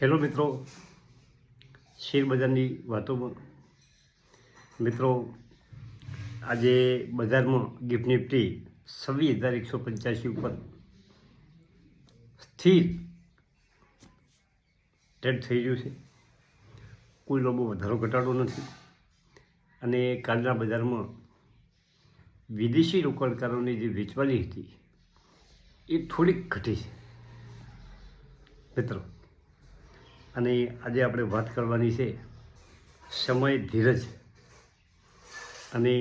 Hello મિત્રો. શેરબજારની વાતોમાં મિત્રો, આજે બજારમાં ગિફ્ટ નિફ્ટી છવ્વીસ હજાર એકસો પંચ્યાસી ઉપર સ્થિર ટ્રેડ થઈ રહ્યું છે. કોઈ લોકો વધારો ઘટાડો નથી. અને કાલના બજારમાં વિદેશી રોકાણકારોની જે વેચવાની હતી, એ થોડીક ઘટી છે. મિત્રો અને આજે આપણે વાત કરવાની છે સમય ધીરજ અને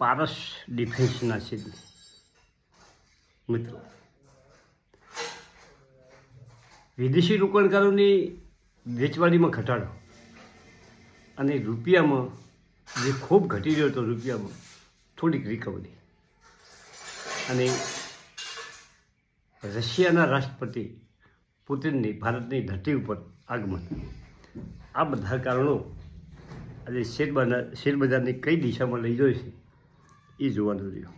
પારસ ડિફેન્સના છે મિત્રો, વિદેશી રોકાણકારોની વેચવાલીમાં ઘટાડો અને રૂપિયામાં જે ખૂબ ઘટી રહ્યો હતો રૂપિયામાં, થોડીક રિકવરી અને રશિયાના રાષ્ટ્રપતિ પુતિનની ભારતની ધરતી ઉપર આગમન. આ બધા કારણો આજે શેર બજાર શેરબજારની કઈ દિશામાં લઈ જાય છે, એ જોવાનું રહ્યું.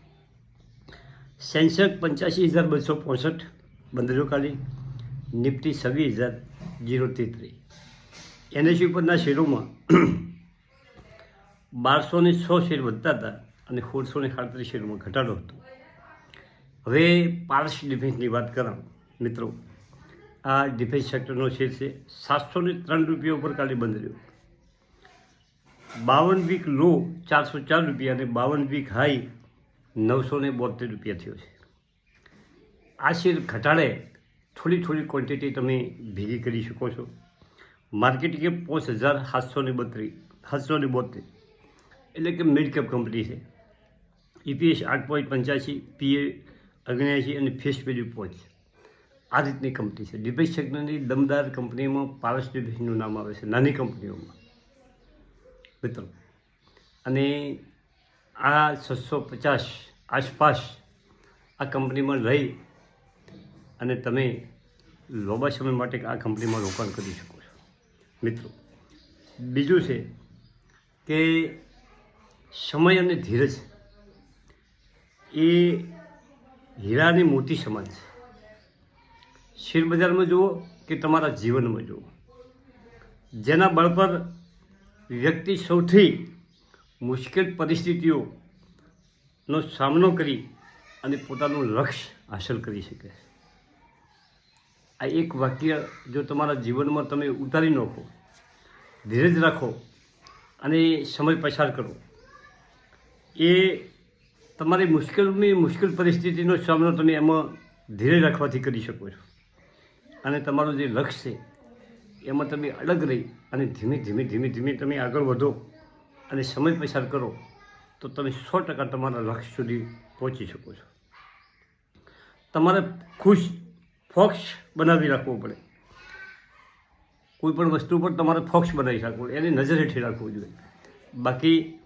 સેન્સેક્સ પંચ્યાસી હજાર બસો પોસઠ બંદરો કાલી નિફ્ટી છવ્વીસ હજાર જીરો તેત્રીસ એનએસી ઉપરના શેરોમાં બારસો ને છ શેર વધતા હતા અને સોળસો ને સાડત્રીસ શેરોમાં ઘટાડો હતો. હવે પારસ ડિફેન્સની વાત કરા, મિત્રો. આ ડિફેન્સ સેક્ટરનો શેર છે. સાતસો ને ત્રણ રૂપિયા ઉપર કાલે બંધ રહ્યો. બાવન વીક લો ચારસો ચાર રૂપિયા અને બાવન વીક હાઈ નવસો ને બોતેર રૂપિયા થયો છે. આ શેર ઘટાડે થોડી થોડી ક્વોન્ટિટી તમે ભેગી કરી શકો છો. માર્કેટ કેપ પાંચ હજાર સાતસો ને બત્રીસ, સાતસો ને બોતેર એટલે કે મિડ કેપ કંપની છે. ઈપીએસ આઠ પોઈન્ટ પંચ્યાસી પીએ ઓગણ્યાસી અને ફેસ વેલ્યુ પાંચ. આ રીતની કંપની છે. ડિફેન્સ સેક્ટરની દમદાર કંપનીમાં પારસ ડિફેન્સનું નામ આવે છે. નાની કંપનીઓમાં. મિત્રો, અને આ છસો પચાસ આસપાસ આ કંપનીમાં રહી અને તમે લાંબા સમય માટે આ કંપનીમાં રોકાણ કરી શકો છો. મિત્રો, બીજું છે કે સમય અને ધીરજ એ હીરાની મોટી સમાન છે. શેર બજારમાં જુઓ કે તમારા જીવનમાં જુઓ. જેના બળ પર વ્યક્તિ સૌથી મુશ્કેલ પરિસ્થિતિઓનો સામનો કરી અને પોતાનું લક્ષ્ય હાંસલ કરી શકે આ એક વાક્ય જો તમારા જીવનમાં તમે ઉતારી નાખો, ધીરજ રાખો અને સમય પસાર કરો, એ તમારી મુશ્કેલની મુશ્કેલ પરિસ્થિતિનો સામનો તમે એમાં ધીરે રાખવાથી કરી શકો છો. અને તમારું જે લક્ષ્ય છે, એમાં તમે અલગ રહી અને ધીમે ધીમે ધીમે ધીમે તમે આગળ વધો અને સમય પસાર કરો, તો તમે સો ટકા તમારા લક્ષ્ય સુધી પહોંચી શકો છો. તમારે ખુશ ફોક્સ બનાવી રાખવો પડે. કોઈ પણ વસ્તુ પર તમારે ફોક્સ બનાવી રાખવો પડે. એની નજર હેઠળ રાખવું જોઈએ. બાકી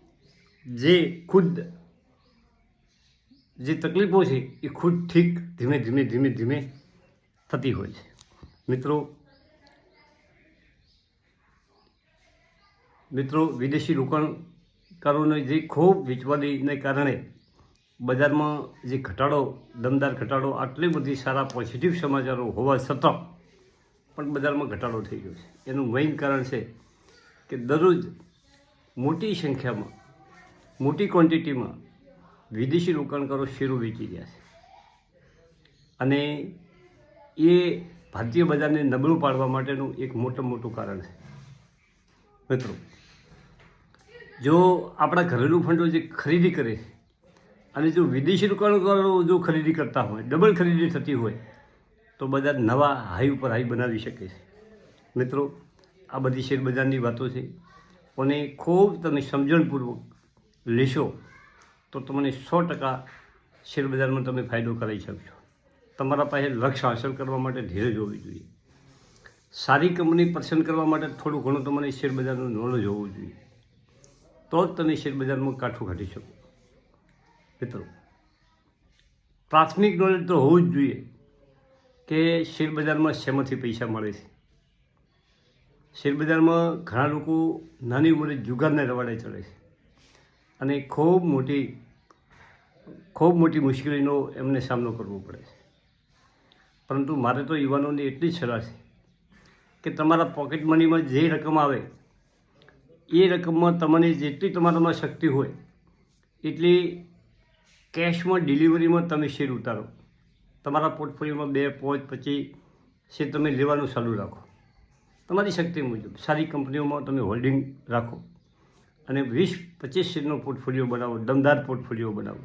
જે ખુદ જે તકલીફો છે, એ ખુદ ઠીક ધીમે ધીમે ધીમે ધીમે થતી હોય છે. મિત્રો મિત્રો, વિદેશી રોકાણકારોને જે ખૂબ વેચવાલીને કારણે બજારમાં જે ઘટાડો, દમદાર ઘટાડો, આટલી બધી સારા પોઝિટિવ સમાચારો હોવા છતાં પણ બજારમાં ઘટાડો થઈ ગયો છે. એનું મેઇન કારણ છે કે દરરોજ મોટી સંખ્યામાં, મોટી ક્વોન્ટિટીમાં વિદેશી રોકાણકારો શેરો વેચી રહ્યા છે. અને એ ભારતીય બજારને નબળું પાડવા માટેનું એક મોટું મોટું કારણ છે. મિત્રો, જો આપણા ઘરેલું ફંડો જે ખરીદી કરે અને જો વિદેશી રોકાણકારો જો ખરીદી કરતા હોય, ડબલ ખરીદી થતી હોય, તો બજાર નવા હાઈ ઉપર હાઈ બનાવી શકે છે. મિત્રો, આ બધી શેર બજારની વાતો છે. અને ખૂબ તમે સમજણપૂર્વક લેશો, તો તમને સો ટકા શેર બજારમાં તમે ફાયદો કરાવી શકશો. તમારા પાસે લક્ષ્ય હાંસલ કરવા માટે ધીરજ હોવી જોઈએ. સારી કંપની પસંદ કરવા માટે થોડું ઘણું તમને શેરબજારનું નોલેજ હોવું જોઈએ. તો જ તમે શેરબજારમાં કાઠું કાઢી શકો. મિત્રો, પ્રાથમિક નોલેજ તો હોવું જ જોઈએ કે શેરબજારમાં શેમાંથી પૈસા મળે છે. શેરબજારમાં ઘણા લોકો નાની ઉંમરે જુગારને રવાડે ચડે છે. અને ખૂબ મોટી ખૂબ મોટી મુશ્કેલીનો એમને સામનો કરવો પડે છે. પરંતુ મારે તો યુવાનોને એટલી સલાહ છે કે તમારા પોકેટ મનીમાં જે રકમ આવે, એ રકમમાં તમને જેટલી તમારામાં શક્તિ હોય, એટલી કેશમાં ડિલિવરીમાં તમે શેર ઉતારો. તમારા પોર્ટફોલિયોમાં બે, પાંચ પછી શેર તમે લેવાનું ચાલુ રાખો. તમારી શક્તિ મુજબ સારી કંપનીઓમાં તમે હોલ્ડિંગ રાખો અને વીસ, પચીસ શેરનો પોર્ટફોલિયો બનાવો, દમદાર પોર્ટફોલિયો બનાવો.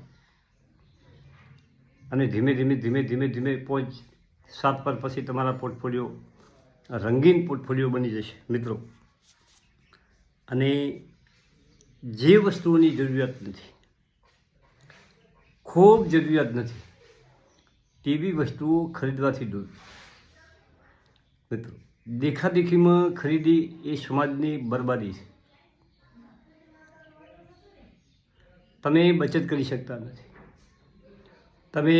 અને ધીમે ધીમે ધીમે ધીમે ધીમે પહોંચ સાત પર પછી તમારા પોર્ટફોલિયો, રંગીન પોર્ટફોલિયો બની જશે, મિત્રો. અને જે વસ્તુઓની જરૂરિયાત નથી, ખૂબ જરૂરિયાત નથી, તેવી વસ્તુઓ ખરીદવાથી દૂર. મિત્રો, દેખાદેખીમાં ખરીદી એ સમાજની બરબાદી છે. તમે બચત કરી શકતા નથી. તમે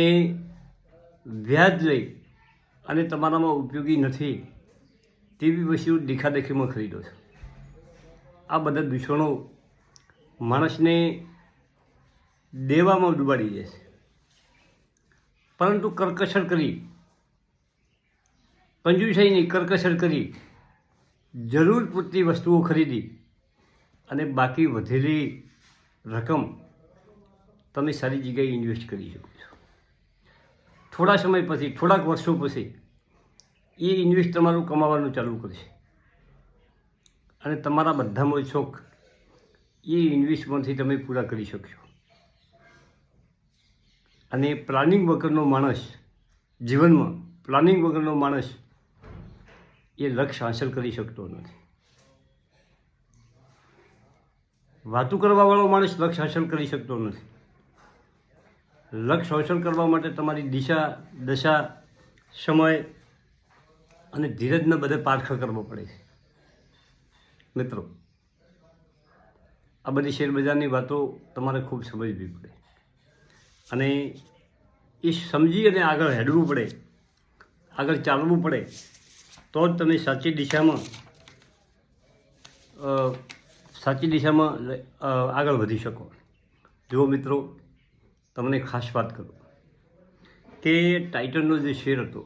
વ્યાજ લઈ અને તમારામાં ઉપયોગી નથી, તેવી વસ્તુ દેખાદેખીમાં ખરીદો છો. આ બધા દૂષણો માણસને દેવામાં ડૂબાડી જશે પરંતુ કરકસર કરી કંજુસાઈની કરકસર કરી, જરૂર પૂરતી વસ્તુઓ ખરીદી અને બાકી વધેલી રકમ તમે સારી જગ્યાએ ઇન્વેસ્ટ કરી શકો છો. થોડા સમય પછી, થોડાક વર્ષો પછી એ ઇન્વેસ્ટ તમારું કમાવાનું ચાલુ કરશે. અને તમારા બધામાં શોખ એ ઇન્વેસ્ટમાંથી તમે પૂરા કરી શકશો. અને પ્લાનિંગ વગરનો માણસ જીવનમાં પ્લાનિંગ વગરનો માણસ એ લક્ષ્ય હાંસલ કરી શકતો નથી. વાતું કરવાવાળો માણસ લક્ષ્ય હાંસલ કરી શકતો નથી. લક્ષ્ય હાંસલ કરવા માટે તમારી દિશા, દશા, સમય અને ધીરજને બધે પારખ કરવો પડે છે. મિત્રો, આ બધી શેરબજારની વાતો તમારે ખૂબ સમજવી પડે. અને એ સમજી અને આગળ હેડવું પડે, આગળ ચાલવું પડે, તો જ તમે સાચી દિશામાં સાચી દિશામાં આગળ વધી શકો. જુઓ મિત્રો, તમને ખાસ વાત કરું. કે ટાઇટનનો જે શેર હતો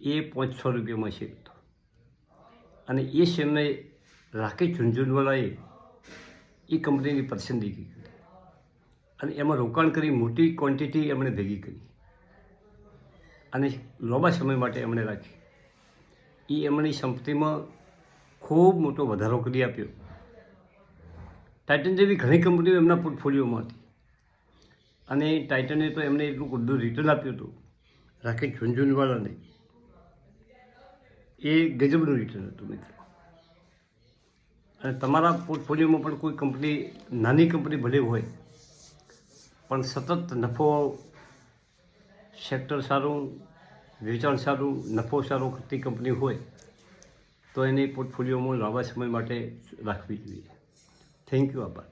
એ પાંચસો રૂપિયામાં શેર હતો અને એ શેરને રાકેશ ઝુંઝુનવાલાએ એ કંપનીની પસંદગી કરી. અને એમાં રોકાણ કરી, મોટી ક્વોન્ટિટી એમણે ભેગી કરી. અને લાંબા સમય માટે એમણે રાખી. એ એમની સંપત્તિમાં ખૂબ મોટો વધારો કરી આપ્યો. ટાઇટન જેવી ઘણી કંપનીઓ એમના પોર્ટફોલિયોમાં હતી. અને ટાઇટને તો એમને એટલું બધું રિટર્ન આપ્યું હતું. રાકેશ ઝુંઝુનવાલાને એ ગજબનું રિટર્ન હતું મિત્રો. અને તમારા પોર્ટફોલિયોમાં પણ કોઈ કંપની, નાની કંપની ભલે હોય, પણ સતત નફો સેક્ટર સારું, વેચાણ સારું, નફો સારો કરતી કંપની હોય, તો એને પોર્ટફોલિયોમાં લાંબા સમય માટે રાખવી જોઈએ. થેન્ક યુ આભાર.